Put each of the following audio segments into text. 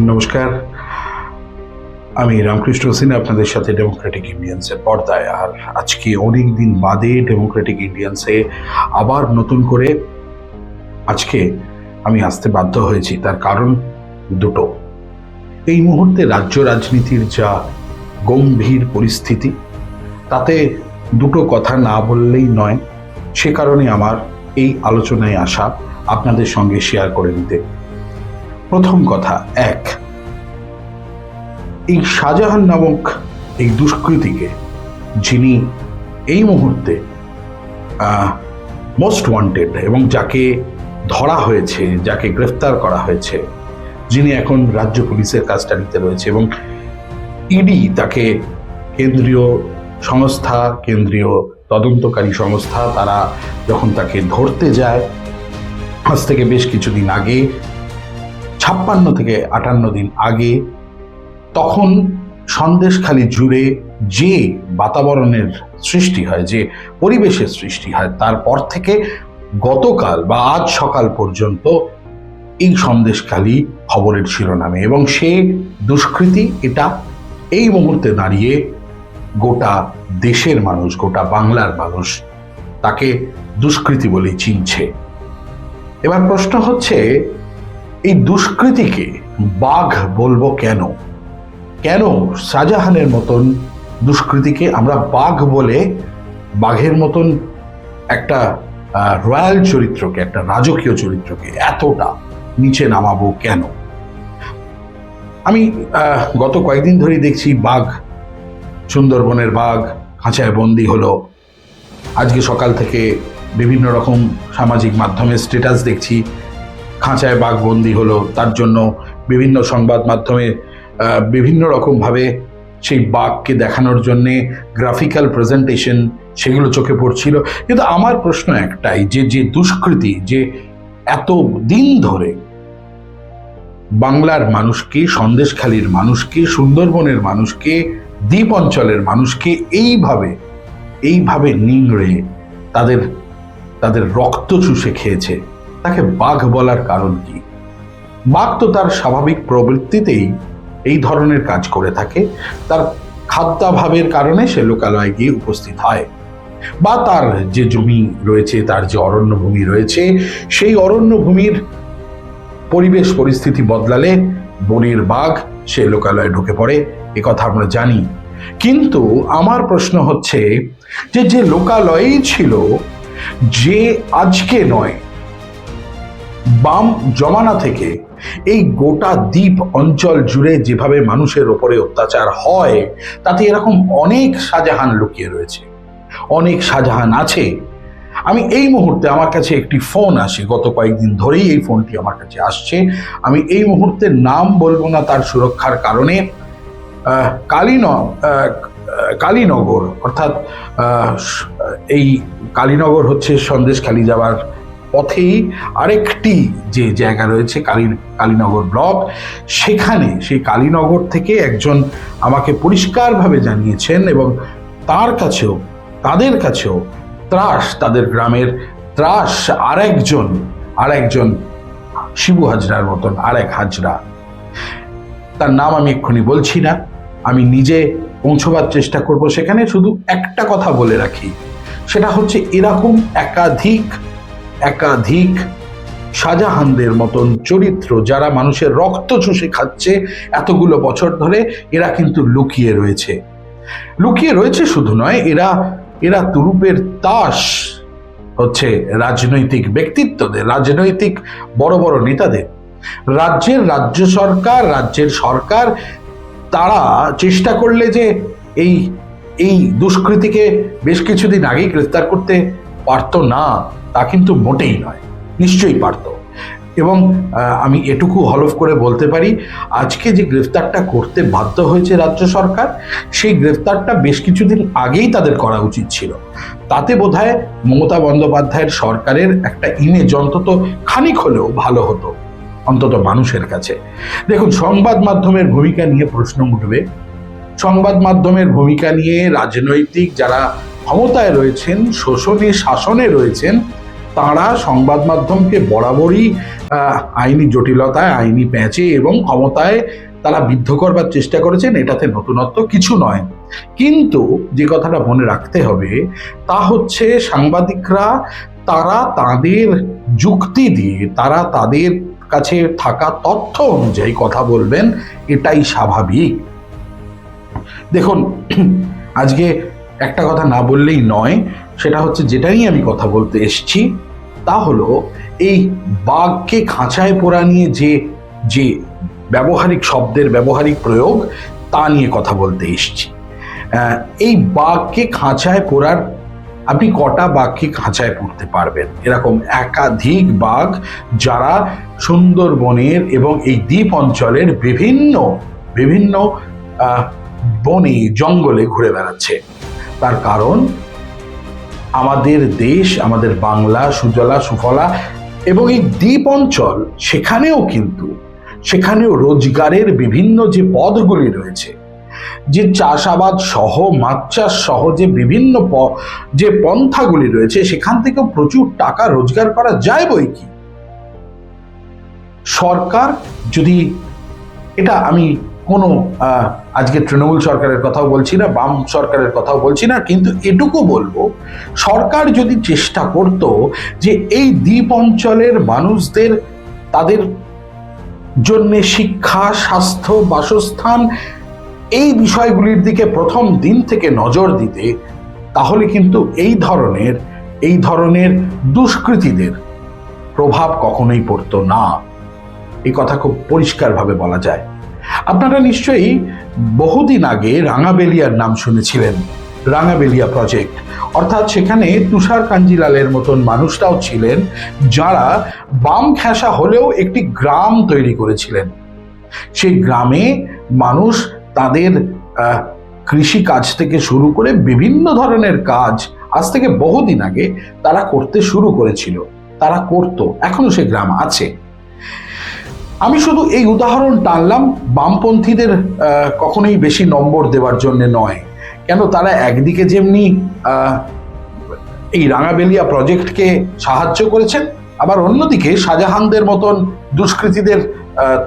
নমস্কার। আমি রামকৃষ্ণ সিনহা, আপনাদের সাথে ডেমোক্রেটিক ইন্ডিয়ান্সের পর্দায়। আর আজকে অনেক দিন বাদে ডেমোক্রেটিক ইন্ডিয়ান্সে আবার নতুন করে আজকে আমি আসতে বাধ্য হয়েছি। তার কারণ দুটো। এই মুহূর্তে রাজ্য রাজনীতির যা গম্ভীর পরিস্থিতি, তাতে দুটো কথা না বললেই নয়। সে কারণে আমার এই আলোচনায় আসা আপনাদের সঙ্গে শেয়ার করে নিতে প্রথম কথা, এক। এই শাহজাহান নামক এই দুষ্কৃতীকে যিনি এই মুহূর্তে মোস্ট ওয়ান্টেড এবং যাকে ধরা হয়েছে, যাকে গ্রেফতার করা হয়েছে, যিনি এখন রাজ্য পুলিশের কাস্টাডিতে রয়েছে এবং ইডি তাকে কেন্দ্রীয় সংস্থা, কেন্দ্রীয় তদন্তকারী সংস্থা, তারা যখন তাকে ধরতে যায়, আজ থেকে বেশ কিছুদিন আগে ছাপ্পান্ন থেকে আটান্ন দিন আগে তখন সন্দেশখালি জুড়ে যে বাতাবরণের সৃষ্টি হয়, যে পরিবেশের সৃষ্টি হয়, তারপর থেকে গতকাল বা আজ সকাল পর্যন্ত এই সন্দেশখালি খবরের শিরোনামে এবং সে দুষ্কৃতি এটা এই মুহূর্তে দাঁড়িয়ে গোটা দেশের মানুষ, গোটা বাংলার মানুষ তাকে দুষ্কৃতি বলেই চিনছে। এবার প্রশ্ন হচ্ছে এই দুষ্কৃতিকে বাঘ বলব কেন? কেন শাহজাহানের মতন দুষ্কৃতিকে আমরা বাঘ বলে বাঘের মতন একটা রয়্যাল চরিত্রকে, একটা রাজকীয় চরিত্রকে এতটা নিচে নামাবো কেন? আমি গত কয়েকদিন ধরেই দেখছি বাঘ, সুন্দরবনের বাঘ, খাঁচায় বন্দি হলো। আজকে সকাল থেকে বিভিন্ন রকম সামাজিক মাধ্যমে স্ট্যাটাস দেখছি। খাঁচায় বাঘ বন্দি হলো। তার জন্য বিভিন্ন সংবাদ মাধ্যমে বিভিন্ন রকমভাবে সেই বাঘকে দেখানোর জন্যে গ্রাফিক্যাল প্রেজেন্টেশন সেগুলো চোখে পড়ছিল। কিন্তু আমার প্রশ্ন একটাই, যে যে দুষ্কৃতি, যে এত দিন ধরে বাংলার মানুষকে, সন্দেশখালীর মানুষকে, সুন্দরবনের মানুষকে, দ্বীপ অঞ্চলের মানুষকে এইভাবে এইভাবে নিংড়ে তাদের তাদের রক্ত চুষে খেয়েছে। তাকে বাঘ বলার কারণ কি? বাঘ তো তার স্বাভাবিক প্রবৃত্তিতেই এই ধরনের কাজ করে থাকে। তার খাদ্যাভাবের কারণে সে লোকালয়ে গিয়ে উপস্থিত হয় বা তার যে জমি রয়েছে, তার যে অরণ্যভূমি রয়েছে, সেই অরণ্যভূমির পরিবেশ পরিস্থিতি বদলালে বনের বাঘ সে লোকালয়ে ঢুকে পড়ে, এ কথা আমরা জানি। কিন্তু আমার প্রশ্ন হচ্ছে যে যে লোকালয়েই ছিল, যে আজকে নয় বাম জমানা থেকে এই গোটা দ্বীপ অঞ্চল জুড়ে যেভাবে মানুষের ওপরে অত্যাচার হয়, তাতে এরকম অনেক শাহজাহান লুকিয়ে রয়েছে। অনেক শাহজাহান আছে। আমি এই মুহূর্তে আমার কাছে একটি ফোন আসে। গত কয়েকদিন ধরেই এই ফোনটি আমার কাছে আসছে। আমি এই মুহূর্তে নাম বলব না তার সুরক্ষার কারণে। কালীন কালীনগর, অর্থাৎ এই কালীনগর হচ্ছে সন্দেশখালি যাওয়ার পথেই আরেকটি যে জায়গা রয়েছে, কালী, কালীনগর ব্লক, সেখানে সেই কালীনগর থেকে একজন আমাকে পরিষ্কারভাবে জানিয়েছেন এবং তার কাছেও, তাদের কাছেও ত্রাস, তাদের গ্রামের ত্রাস, আরেকজন আরেকজন শিবু হাজরার মতন, আরেক হাজরা। তার নাম আমি এক্ষুনি বলছি না, আমি নিজে পৌঁছবার চেষ্টা করব সেখানে, শুধু একটা কথা বলে রাখি। সেটা হচ্ছে এরকম একাধিক একাধিক শাহজাহানদের মতন চরিত্র যারা মানুষের রক্ত চুষে খাচ্ছে এতগুলো বছর ধরে, এরা কিন্তু লুকিয়ে রয়েছে। লুকিয়ে রয়েছে শুধু নয়, এরা এরা তুরুপের তাস হচ্ছে রাজনৈতিক ব্যক্তিত্বদের, রাজনৈতিক বড় বড় নেতাদের। রাজ্যের রাজ্য সরকার, রাজ্যের সরকার, তারা চেষ্টা করলে যে এই এই দুষ্কৃতিকে বেশ কিছুদিন আগেই গ্রেফতার করতে পারতো না। তা কিন্তু মোটেই নয়। নিশ্চয়ই পারতো। এবং আমি এটুকু হলফ করে বলতে পারি, আজকে যে গ্রেফতারটা করতে বাধ্য হয়েছে রাজ্য সরকার, সেই গ্রেফতারটা বেশ কিছুদিন আগেই তাদের করা উচিত ছিল। তাতে বোধহয় মমতা বন্দ্যোপাধ্যায়ের সরকারের একটা ইমেজ অন্তত খানিক হলেও ভালো হতো, অন্তত মানুষের কাছে। দেখুন, সংবাদ মাধ্যমের ভূমিকা নিয়ে প্রশ্ন উঠবে। সংবাদ মাধ্যমের ভূমিকা নিয়ে রাজনৈতিক যারা ক্ষমতায় রয়েছেন, শোষণে, শাসনে রয়েছেন তারা সংবাদ মাধ্যমকে বরাবরই আইনি জটিলতায়, আইনি প্যাঁচে এবং ক্ষমতায় তারা বিদ্ধ করবার চেষ্টা করেছেন, এটাতে নতুনত্ব কিছু নয়। কিন্তু যে কথাটা মনে রাখতে হবে, তা হচ্ছে সাংবাদিকরা, তারা তাদের যুক্তি দিয়ে, তারা তাদের কাছে থাকা তথ্য অনুযায়ী কথা বলবেন, এটাই স্বাভাবিক। দেখুন, আজকে একটা কথা না বললেই নয়, সেটা হচ্ছে যেটাই আমি কথা বলতে এসছি তা হলো, এই বাঘকে খাঁচায় পোড়া নিয়ে যে যে ব্যবহারিক শব্দের ব্যবহারিক প্রয়োগ, তা নিয়ে কথা বলতে এসছি। এই বাঘকে খাঁচায় পোড়ার, আপনি কটা বাঘকে খাঁচায় পড়তে পারবেন? এরকম একাধিক বাঘ যারা সুন্দরবনের এবং এই দ্বীপ অঞ্চলের বিভিন্ন বিভিন্ন বনে, জঙ্গলে ঘুরে বেড়াচ্ছে। তার কারণ আমাদের দেশ, আমাদের বাংলা, সুজলা, সুফলা এবং এই দ্বীপ অঞ্চল সেখানেও কিন্তু, সেখানেও রোজগারের বিভিন্ন যে পদগুলি রয়েছে, যে চাষাবাদ সহ, মাছ চাষ সহ যে বিভিন্ন যে পন্থাগুলি রয়েছে, সেখান থেকেও প্রচুর টাকা রোজগার করা যায় বই কি? সরকার যদি, এটা আমি কোনো আজকে তৃণমূল সরকারের কথাও বলছি না, বাম সরকারের কথাও বলছি না, কিন্তু এটুকু বলব, সরকার যদি চেষ্টা করত যে এই দ্বীপ অঞ্চলের মানুষদের তাদের জন্য শিক্ষা, স্বাস্থ্য, বাসস্থান এই বিষয়গুলির দিকে প্রথম দিন থেকে নজর দিতে, তাহলে কিন্তু এই ধরনের এই ধরনের দুষ্কৃতীদের প্রভাব কখনোই পড়তো না। এই কথা খুব পরিষ্কারভাবে বলা যায়। আপনারা নিশ্চয়ই বহুদিন আগে রাঙাবেলিয়ার নাম শুনেছিলেন, রাঙাবেলিয়া প্রজেক্ট অর্থাৎ সেখানে তুষার কাঞ্জিলালের মতন মানুষরাও ছিলেন, যারা বাম খেসা হলেও একটি গ্রাম তৈরি করেছিলেন। সেই গ্রামে মানুষ তাদের কৃষি কাজ থেকে শুরু করে বিভিন্ন ধরনের কাজ আজ থেকে বহুদিন আগে তারা করতে শুরু করেছিল। তারা করত, এখনও সে গ্রাম আছে। আমি শুধু এই উদাহরণ টানলাম, বামপন্থীদের কখনোই বেশি নম্বর দেওয়ার জন্য নয়। কেন তারা একদিকে যেমনি এই রাঙাবেলিয়া প্রজেক্টকে সাহায্য করেছেন, আবার অন্যদিকে শাহজাহানদের মতন দুষ্কৃতীদের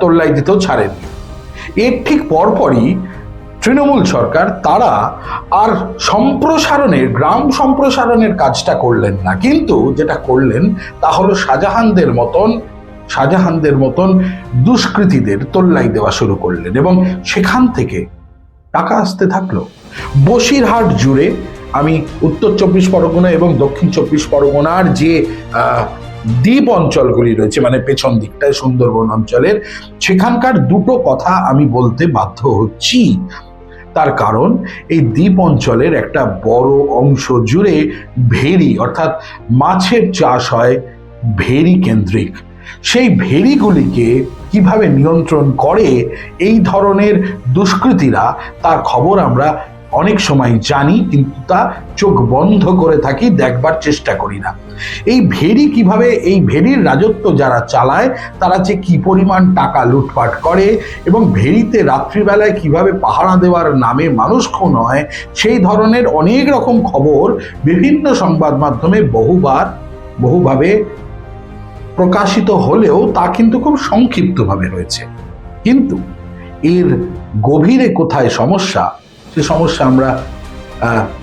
তোল্লাই দিতেও ছাড়েন। এর ঠিক পরপরই তৃণমূল সরকার, তারা আর সম্প্রসারণের, গ্রাম সম্প্রসারণের কাজটা করলেন না। কিন্তু যেটা করলেন, তা হলো শাহজাহানদের মতন শাহজাহানদের মতন দুষ্কৃতীদের তোল্লাই দেওয়া শুরু করলেন এবং সেখান থেকে টাকা আসতে থাকল। বসিরহাট জুড়ে আমি উত্তর চব্বিশ পরগনা এবং দক্ষিণ চব্বিশ পরগনার যে দ্বীপ অঞ্চলগুলি রয়েছে মানে পেছন দিকটায় সুন্দরবন অঞ্চলের, সেখানকার দুটো কথা আমি বলতে বাধ্য হচ্ছি। তার কারণ, এই দ্বীপ অঞ্চলের একটা বড় অংশ জুড়ে ভেরি, অর্থাৎ মাছের চাষ হয় ভেরি কেন্দ্রিক। সেই ভেরিগুলিকে কীভাবে নিয়ন্ত্রণ করে এই ধরনের দুষ্কৃতীরা, তার খবর আমরা অনেক সময় জানি কিন্তু তা চোখ বন্ধ করে থাকি, দেখবার চেষ্টা করি না। এই ভেরি কীভাবে, এই ভেরির রাজত্ব যারা চালায়, তারা যে কি পরিমাণ টাকা লুটপাট করে এবং ভেরিতে রাত্রিবেলায় কীভাবে পাহারা দেওয়ার নামে মানুষ খুন হয়, সেই ধরনের অনেক রকম খবর বিভিন্ন সংবাদ মাধ্যমে বহুবার, বহুভাবে প্রকাশিত হলেও তা কিন্তু খুব সংক্ষিপ্তভাবে হয়েছে কিন্তু এর গভীরে কোথায় সমস্যা, সে সমস্যা আমরা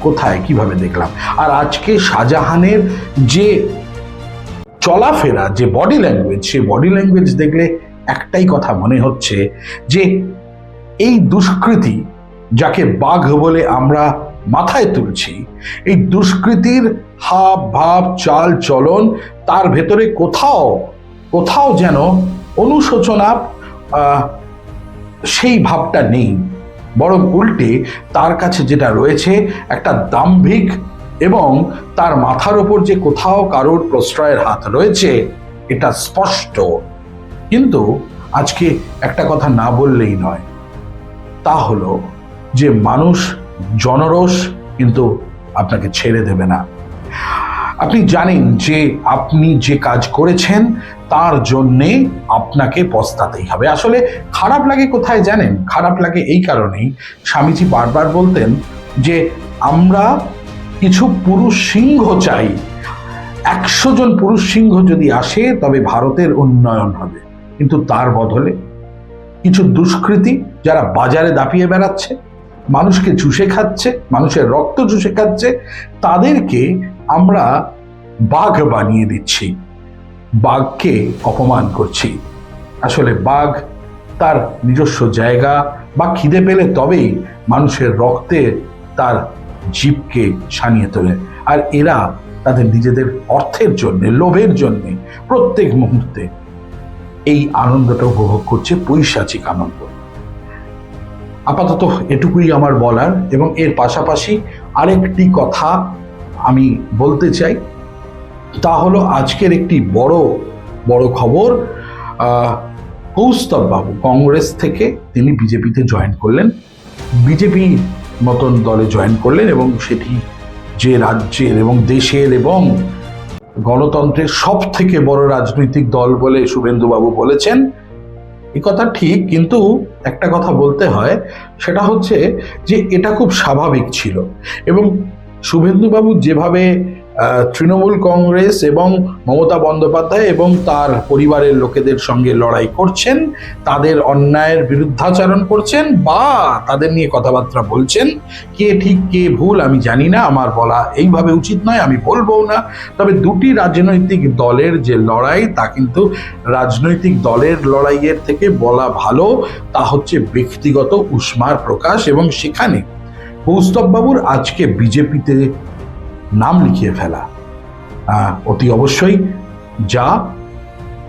কোথায় কীভাবে দেখলাম? আর আজকে শাহজাহানের যে চলাফেরা, যে বডি ল্যাঙ্গুয়েজ সে বডি ল্যাঙ্গুয়েজ দেখলে একটাই কথা মনে হচ্ছে যে এই দুষ্কৃতি, যাকে বাঘ বলে আমরা মাথায় তুলছি, এই দুষ্কৃতির হাব, ভাব, চাল, চলন তার ভেতরে কোথাও কোথাও যেন অনুশোচনা সেই ভাবটা নেই। বরং উল্টে তার কাছে যেটা রয়েছে একটা দাম্ভিক এবং তার মাথার ওপর যে কোথাও কারোর প্রশ্রয়ের হাত রয়েছে, এটা স্পষ্ট। কিন্তু আজকে একটা কথা না বললেই নয়। তা হলো যে মানুষ জনরোষ কিন্তু আপনাকে ছেড়ে দেবে না। আপনি জানেন যে আপনি যে কাজ করেছেন, তার জন্যে আপনাকে পস্তাতেই হবে। আসলে খারাপ লাগে কোথায় জানেন? খারাপ লাগে এই কারণেই স্বামীজি বারবার বলতেন যে, আমরা কিছু পুরুষ সিংহ চাই। একশো জন পুরুষ সিংহ যদি আসে, তবে ভারতের উন্নয়ন হবে। কিন্তু তার বদলে কিছু দুষ্কৃতী যারা বাজারে দাপিয়ে বেড়াচ্ছে মানুষকে চুষে খাচ্ছে, মানুষের রক্ত চুষে খাচ্ছে, তাদেরকে আমরা বাঘ বানিয়ে দিচ্ছি। বাঘকে অপমান করছি। আসলে বাঘ তার নিজস্ব জায়গা বা খিদে পেলে তবেই মানুষের রক্তে তার জীবকে সানিয়ে তোলে। আর এরা তাদের নিজেদের অর্থের জন্য, লোভের জন্য প্রত্যেক মুহূর্তে এই আনন্দটা উপভোগ করছে পৈশাচিক আনন্দ আপাতত এটুকুই আমার বলার এবং এর পাশাপাশি আরেকটি কথা আমি বলতে চাই। তা হলো আজকের একটি বড় বড় খবর। কৌস্তব বাবু কংগ্রেস থেকে তিনি বিজেপিতে জয়েন করলেন। বিজেপি মতন দলে জয়েন করলেন এবং সেটি যে রাজ্যের এবং দেশের এবং গণতন্ত্রের সব থেকে বড় রাজনৈতিক দল বলে শুভেন্দুবাবু বলেছেন। এ কথা ঠিক, কিন্তু একটা কথা বলতে হয়, সেটা হচ্ছে যে এটা খুব স্বাভাবিক ছিল। এবং শুভেন্দুবাবু যেভাবে তৃণমূল কংগ্রেস এবং মমতা বন্দ্যোপাধ্যায় এবং তার পরিবারের লোকেদের সঙ্গে লড়াই করছেন, তাদের অন্যায়ের বিরুদ্ধাচরণ করছেন বা তাদের নিয়ে কথাবার্তা বলছেন। কে ঠিক, কে ভুল আমি জানি না, আমার বলা এইভাবে উচিত নয়, আমি বলব না। তবে দুটি রাজনৈতিক দলের যে লড়াই, তা কিন্তু রাজনৈতিক দলের লড়াইয়ের থেকে বলা ভালো, তা হচ্ছে ব্যক্তিগত উষ্মার প্রকাশ এবং সেখানে কৌস্তববাবুর আজকে বিজেপিতে নাম লিখিয়ে ফেলা। অতি অবশ্যই যা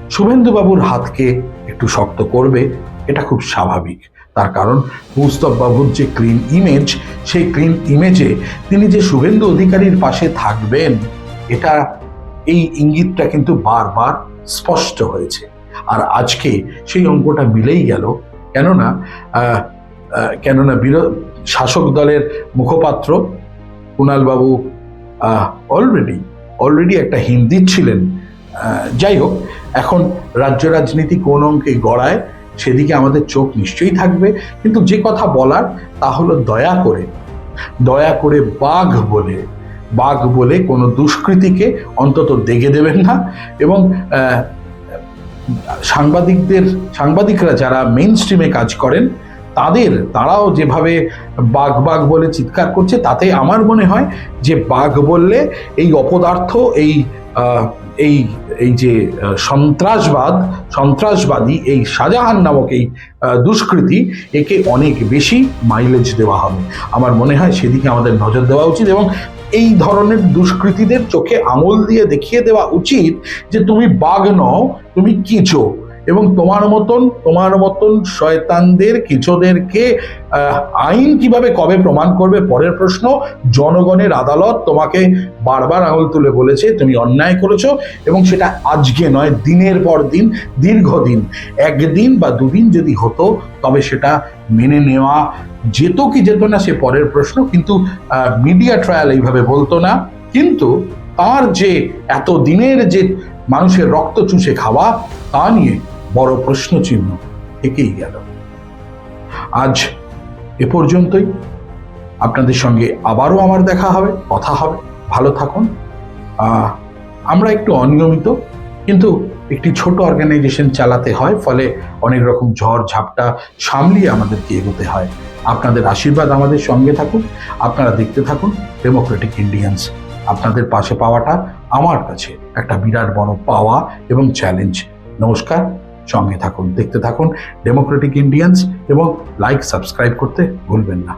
শুভেন্দুবাবুর হাতকে একটু শক্ত করবে, এটা খুব স্বাভাবিক। তার কারণ কৌস্তববাবুর যে ক্লিন ইমেজ, সেই ক্লিন ইমেজে তিনি যে শুভেন্দু অধিকারীর পাশে থাকবেন, এটা এই ইঙ্গিতটা কিন্তু বারবার স্পষ্ট হয়েছে। আর আজকে সেই অঙ্কটা মিলেই গেল। কেননা কেননা শাসক দলের মুখপাত্র কুণালবাবু অলরেডি অলরেডি একটা হিন্দি ছিলেন। যাই হোক, এখন রাজ্য রাজনীতি কোন অঙ্কে গড়ায়, সেদিকে আমাদের চোখ নিশ্চয়ই থাকবে। কিন্তু যে কথা বলার, তা হলো দয়া করে দয়া করে বাঘ বলে। বাঘ বলে কোনো দুষ্কৃতিকে অন্তত দেখে দেবেন না এবং সাংবাদিকদের, সাংবাদিকরা যারা মেইন স্ট্রিমে কাজ করেন তাদের, তারাও যেভাবে বাঘ বাঘ বলে চিৎকার করছে, তাতে আমার মনে হয় যে বাঘ বললে এই অপদার্থ, এই এই এই যে সন্ত্রাসবাদ, সন্ত্রাসবাদী, এই শাহজাহান নামক এই দুষ্কৃতি, একে অনেক বেশি মাইলেজ দেওয়া হবে। আমার মনে হয় সেদিকে আমাদের নজর দেওয়া উচিত এবং এই ধরনের দুষ্কৃতীদের চোখে আঙুল দিয়ে দেখিয়ে দেওয়া উচিত যে তুমি বাঘ নও, তুমি কিচো এবং তোমার মতন তোমার মতন শয়তানদের কিছুদেরকে আইন কীভাবে কবে প্রমাণ করবে? পরের প্রশ্ন, জনগণের আদালত তোমাকে বারবার আঙুল তুলে বলেছে, তুমি অন্যায় করেছ এবং সেটা আজকে নয়, দিনের পর দিন, দীর্ঘদিন। একদিন বা দুদিন যদি হতো, তবে সেটা মেনে নেওয়া যেত কি যেত না, সে পরের প্রশ্ন। কিন্তু মিডিয়া ট্রায়াল এইভাবে বলতো না। কিন্তু, তার যে এত দিনের যে মানুষের রক্ত চুষে খাওয়া, তা নিয়ে বড় প্রশ্ন চিহ্ন থেকেই গেল। আজ এ পর্যন্তই। আপনাদের সঙ্গে আবারও আমার দেখা হবে, কথা হবে। ভালো থাকুন। আমরা একটু অনিয়মিত, কিন্তু একটি ছোট অর্গানাইজেশন চালাতে হয়, ফলে অনেক রকম ঝড়, ঝাপটা সামলিয়ে আমাদেরকে এগোতে হয়। আপনাদের আশীর্বাদ আমাদের সঙ্গে থাকুন, আপনারা দেখতে থাকুন ডেমোক্রেটিক ইন্ডিয়ান্স আপনাদের পাশে পাওয়াটা আমার কাছে একটা বিরাট বড় পাওয়া এবং চ্যালেঞ্জ নমস্কার। সঙ্গে থাকুন। দেখতে থাকুন ডেমোক্রেটিক ইন্ডিয়ান্স এবং লাইক সাবস্ক্রাইব করতে ভুলবেন না।